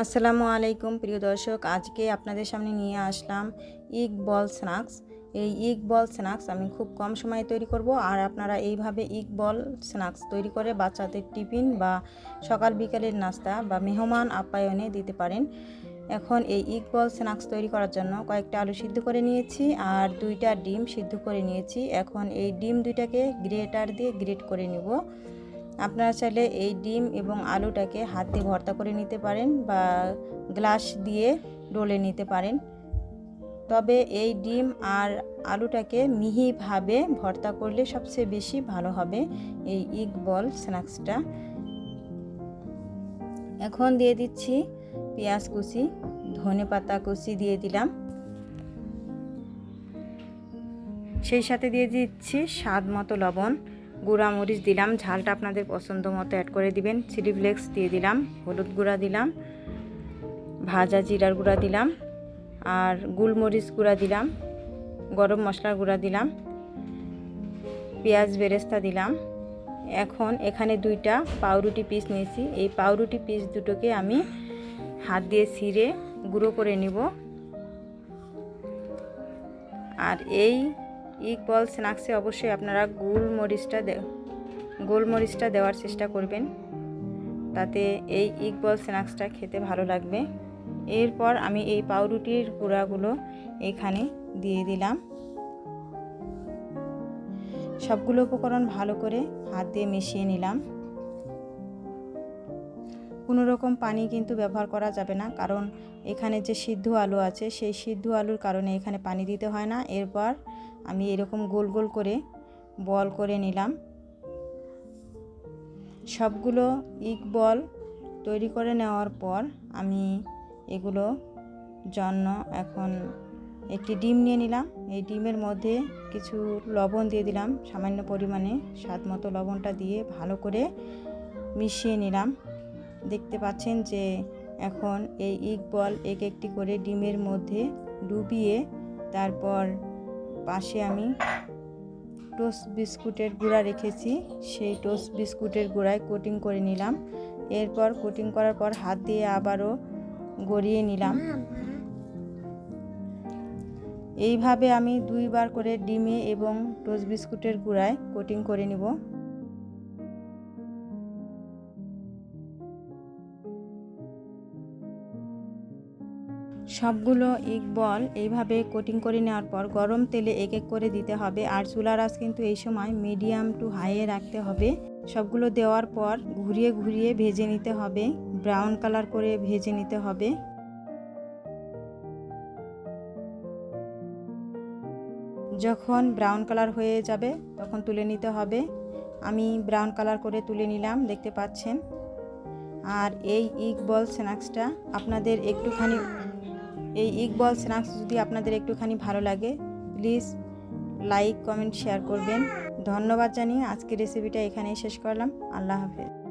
আসসালামু আলাইকুম, প্রিয় দর্শক। আজকে আপনাদের সামনে নিয়ে আসলাম ইগ বল স্ন্যাক্স। এই ইগ বল স্ন্যাক্স আমি খুব কম সময়ে তৈরি করব। আর আপনারা এইভাবে ইগ বল স্ন্যাক্স তৈরি করে বাচ্চাদের টিফিন বা সকাল বিকালের নাস্তা বা মেহমান আপ্যায়নে দিতে পারেন। এখন এই ইগ বল স্ন্যাক্স তৈরি করার জন্য কয়েকটা আলু সিদ্ধ করে নিয়েছি আর দুইটা ডিম সিদ্ধ করে নিয়েছি। এখন এই ডিম দুইটাকে গ্রেটার দিয়ে গ্রেট করে নিব। আপনারা চাইলে এই ডিম এবং আলুটাকে হাত দিয়ে ভর্তা করে নিতে পারেন বা গ্লাস দিয়ে ডলে নিতে পারেন। তবে এই ডিম আর আলুটাকে মিহিভাবে ভর্তা করলে সবচেয়ে বেশি ভালো হবে এই ইগ বল স্ন্যাক্সটা। এখন দিয়ে দিচ্ছি পেঁয়াজ কুচি, ধনে পাতা কুচি দিয়ে দিলাম। সেই সাথে দিয়ে দিচ্ছি স্বাদ মতো লবণ। গুঁড়া মরিচ দিলাম, ঝালটা আপনাদের পছন্দ মতো অ্যাড করে দিবেন। চিলি ফ্লেক্স দিয়ে দিলাম, হলুদ গুঁড়া দিলাম, ভাজা জিরার গুঁড়া দিলাম, আর গুলমরিচ গুঁড়া দিলাম, গরম মশলার গুঁড়া দিলাম, পেঁয়াজ বেরেস্তা দিলাম। এখন এখানে দুইটা পাউরুটি পিস নিয়েছি। এই পাউরুটি পিস দুটোকে আমি হাত দিয়ে ছিঁড়ে গুঁড়ো করে নিব। আর এই ইক বল স্ন্যাক্সে অবশ্যই আপনারা গোলমরিচটা দে, গোলমরিচটা দেওয়ার চেষ্টা করবেন। তাতে এই ইক বল স্ন্যাক্সটা খেতে ভালো লাগবে। এরপর আমি এই পাউরুটির গুঁড়াগুলো এখানে দিয়ে দিলাম। সবগুলো উপকরণ ভালো করে হাত দিয়ে মিশিয়ে নিলাম। কোনো রকম পানি কিন্তু ব্যবহার করা যাবে না। কারণ এখানে যে সিদ্ধ আলু আছে, সেই সিদ্ধ আলুর কারণে এখানে পানি দিতে হয় না। এরপর আমি এরকম গোল গোল করে বল করে নিলাম। সবগুলো ইক বল তৈরি করে নেওয়ার পর আমি এগুলো জন্য এখন একটি ডিম নিয়ে নিলাম। এই ডিমের মধ্যে কিছু লবণ দিয়ে দিলাম। সামান্য পরিমাণে স্বাদ মতো লবণটা দিয়ে ভালো করে মিশিয়ে নিলাম। দেখতে পাচ্ছেন যে এখন এই ইক বল এক একটি করে ডিমের মধ্যে ডুবিয়ে তারপর পাশে আমি টোস্ট বিস্কুটের গুঁড়া রেখেছি। সেই টোস্ট বিস্কুটের গুঁড়ায় কোটিং করে নিলাম। এরপর কোটিং করার পর হাত দিয়ে আবারও গড়িয়ে নিলাম। এইভাবে আমি দুইবার করে ডিমে এবং টোস্ট বিস্কুটের গুঁড়ায় কোটিং করে নিব। সবগুলো ইক বল এইভাবে কোটিং করে নেওয়ার পর গরম তেলে এক এক করে দিতে হবে আর চুলার আঁচ কিন্তু এই সময় মিডিয়াম টু হাইয়ে রাখতে হবে। সবগুলো দেওয়ার পর ঘুরিয়ে ঘুরিয়ে ভেজে নিতে হবে, ব্রাউন কালার করে ভেজে নিতে হবে। যখন ব্রাউন কালার হয়ে যাবে তখন তুলে নিতে হবে। আমি ব্রাউন কালার করে তুলে নিলাম, দেখতে পাচ্ছেন। আর এই ইগ বল স্ন্যাক্সটা আপনাদের একটুখানি এই ইকবল স্ন্যাক্স যদি আপনাদের একটুখানি ভালো লাগে প্লিজ লাইক কমেন্ট শেয়ার করবেন। ধন্যবাদ জানিয়ে আজকের রেসিপিটা এখানেই শেষ করলাম। আল্লাহ হাফেজ।